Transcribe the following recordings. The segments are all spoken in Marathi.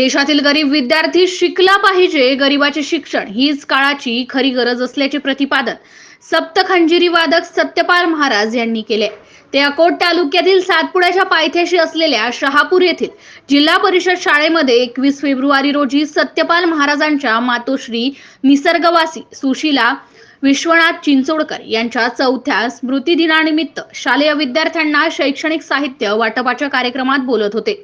देशातील गरीब विद्यार्थी शिकला पाहिजे. गरिबाचे शिक्षण हीच काळाची खरी गरज असल्याचे प्रतिपादन सप्तखंजिरी वादक सत्यपाल महाराज यांनी केले. ते अकोट तालुक्यातील सातपुड्याच्या पायथ्याशी असलेल्या शहापूर येथील जिल्हा परिषद शाळेमध्ये एकवीस फेब्रुवारी रोजी सत्यपाल महाराजांच्या मातोश्री निसर्गवासी सुशीला विश्वनाथ चिंचोडकर यांच्या चौथ्या स्मृती दिनानिमित्त शालेय विद्यार्थ्यांना शैक्षणिक साहित्य वाटपाच्या कार्यक्रमात बोलत होते.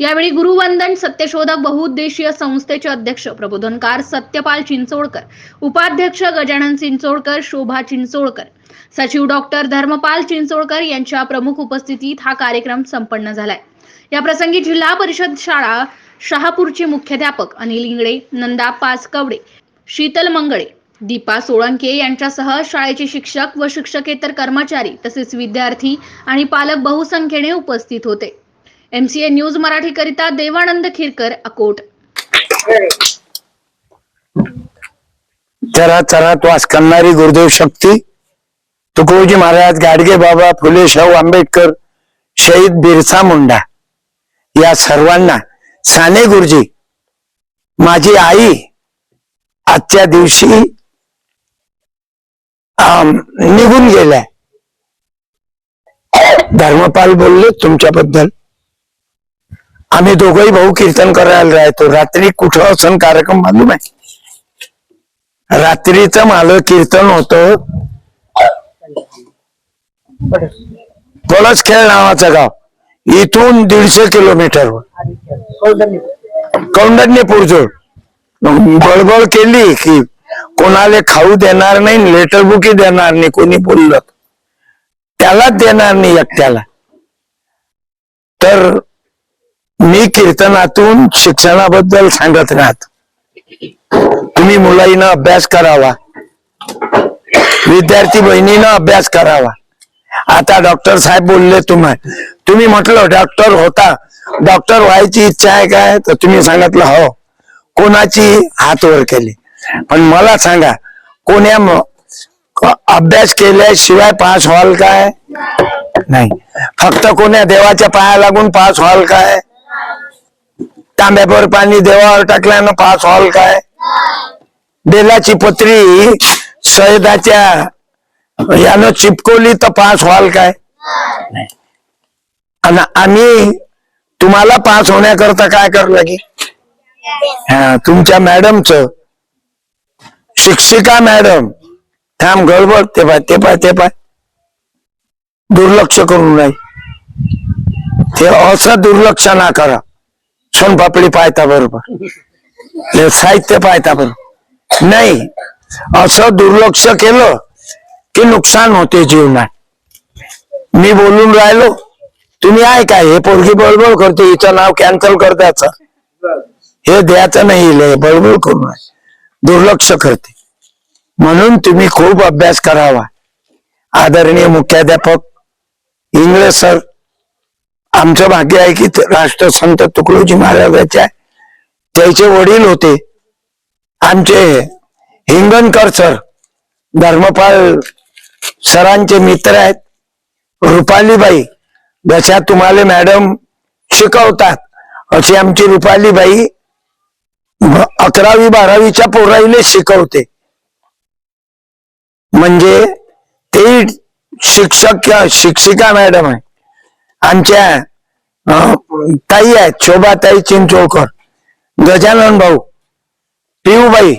यावेळी गुरुवंदन सत्यशोधक बहुउद्देशीय संस्थेचे अध्यक्ष प्रबोधनकार सत्यपाल चिंचोडकर उपाध्यक्ष गजानन चिंचोडकर शोभा चिंचोडकर सचिव डॉक्टर धर्मपाल चिंचोडकर यांच्या प्रमुख उपस्थितीत हा कार्यक्रम संपन्न झालाय. या प्रसंगी जिल्हा परिषद शाळा शहापूरचे मुख्याध्यापक अनिल इंगळे नंदा पाचकवडे शीतल मंगळे दीपा सोळंके यांच्यासह शाळेचे शिक्षक व शिक्षकेतर कर्मचारी तसेच विद्यार्थी आणि पालक बहुसंख्येने उपस्थित होते. एमसीए न्यूज मराठी करिता देवानंद खिरकर अकोट. चरा चरात वास करणारी गुरुदेव शक्ती तुकडोजी महाराज गाडगे बाबा फुले शाहू आंबेडकर शहीद बिरसा मुंडा या सर्वांना साने गुरुजी माझी आई आजच्या दिवशी निघून गेल्या. धर्मपाल बोलले तुमच्याबद्दल आम्ही दोघही भाऊ कीर्तन करायला राहतो. रात्री कुठं असं कार्यक्रम मालूम आहे? रात्रीचं माल कीर्तन होत. पळसखेळ नावाचं गाव. इथून दीडशे किलोमीटर कौंडण्य. पुरजोड बळबळ केली की कोणाला खाऊ देणार नाही लेटर बुकी देणार नाही कोणी बोललं. त्यालाच देणार नाही एकट्याला. तर मी कीर्तनातून शिक्षणाबद्दल सांगत राहत. तुम्ही मुलाईनं अभ्यास करावा. विद्यार्थी बहिणीनं अभ्यास करावा. आता डॉक्टर साहेब बोलले तुम्हाला तुम्ही म्हटलं डॉक्टर होता. डॉक्टर व्हायची इच्छा आहे काय? तर तुम्ही सांगितलं हो. कोणाची हात वर केली? पण मला सांगा कोण्या अभ्यास केल्याशिवाय पास व्हाल काय? नाही. फक्त कोण्या देवाच्या पाया लागून पास व्हाल काय? तांब्यावर पाणी देवावर टाकल्यानं पास व्हाल काय? बेलाची पत्री सैदाच्या यानं चिपकवली तर पास व्हाल काय? आणि आम्ही तुम्हाला पास होण्याकरता काय करावं लागेल? हा तुमच्या मॅडमच शिक्षिका मॅडम. थांब गडबड ते पाय ते पाय ते पाय. दुर्लक्ष करू नये. ते असं दुर्लक्ष ना करा. सोनपापडी पाहता बरोबर हे साहित्य पाहता बरोबर नाही असं दुर्लक्ष केलं की नुकसान होते जीवनात. मी बोलून राहिलो तुम्ही आहे काय हे पोरगी बळबळ करते हिचं नाव कॅन्सल कर हे द्यायचं नाही बळबळ करू नये. दुर्लक्ष करते. म्हणून तुम्ही खूप अभ्यास करावा. आदरणीय मुख्याध्यापक इंग्रज सर आमचं भाग्य आहे की राष्ट्रसंत तुकडोजी महाराजाच्या त्याचे वडील होते. आमचे हिंगणकर सर धर्मपाल सरांचे मित्र आहेत. रुपालीबाई जशा तुम्हाला मॅडम शिकवतात अशी आमची रुपालीबाई अकरावी बारावीच्या पोराईले शिकवते. म्हणजे ते शिक्षक शिक्षिका मॅडम आहे. आमच्या ताई आहेत शोभाताई चिंचोळकर गजानन भाऊ पिऊबाई.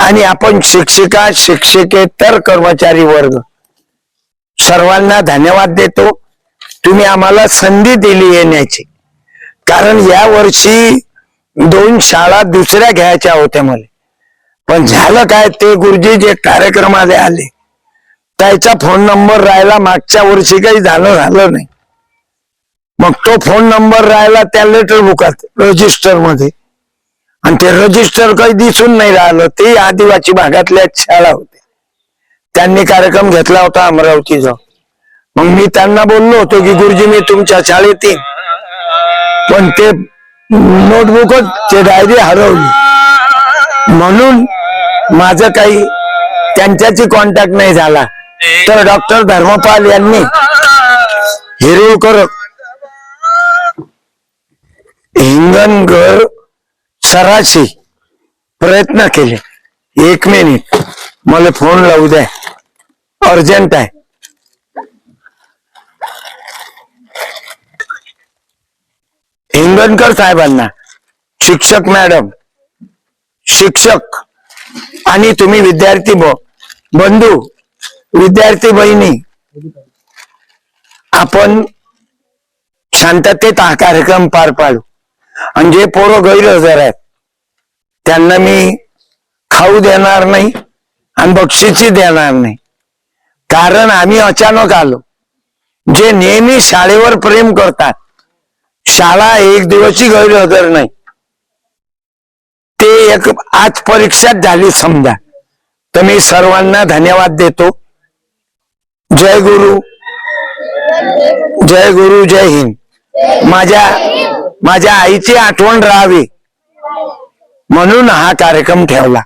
आणि आपण शिक्षिका शिक्षिकेतर कर्मचारी वर्ग. सर्वांना धन्यवाद देतो. तुम्ही आम्हाला संधी दिली येण्याची. कारण या वर्षी दोन शाळा दुसऱ्या घ्यायच्या होत्या मला पण झालं काय ते गुरुजी जे कार्यक्रमाला आले. त्याचा फोन नंबर राहिला मागच्या वर्षी काही झालं झालं नाही. मग तो फोन नंबर राहिला त्या लेटर बुकात रजिस्टरमध्ये. आणि ते रजिस्टर काही दिसून नाही राहिलं ते आदिवासी भागातल्या शाळा होत्या. त्यांनी कार्यक्रम घेतला होता अमरावती मग मी त्यांना बोललो होतो की गुरुजी मी तुमच्या शाळेत येईन. पण ते नोटबुकच ते डायरी हरवली. म्हणून माझं काही त्यांच्याशी कॉन्टॅक्ट नाही झाला. तर डॉक्टर धर्मपाल यांनी हिरुळकर हिंग सराशी प्रयत्न केले. एक मिनिट मला फोन लावू द्या. अर्जंट आहे. हिंगणकर साहेबांना. शिक्षक मॅडम शिक्षक आणि तुम्ही विद्यार्थी बंधू विद्यार्थी बहिणी आपण शांततेत हा कार्यक्रम पार पाडू. आणि जे पोरं गैरहजर आहेत त्यांना मी खाऊ देणार नाही आणि बक्षिसी देणार नाही. कारण आम्ही अचानक आलो. जे नेहमी शाळेवर प्रेम करतात शाळा एक दिवसही गैरहजर नाही. ते एक आज परीक्षा झाली समजा. तर मी सर्वांना धन्यवाद देतो. जय गुरु. जय गुरु जय हिंद. माझ्या माझ्या आईची आठवण राहावी. म्हणून हा कार्यक्रम ठेवला.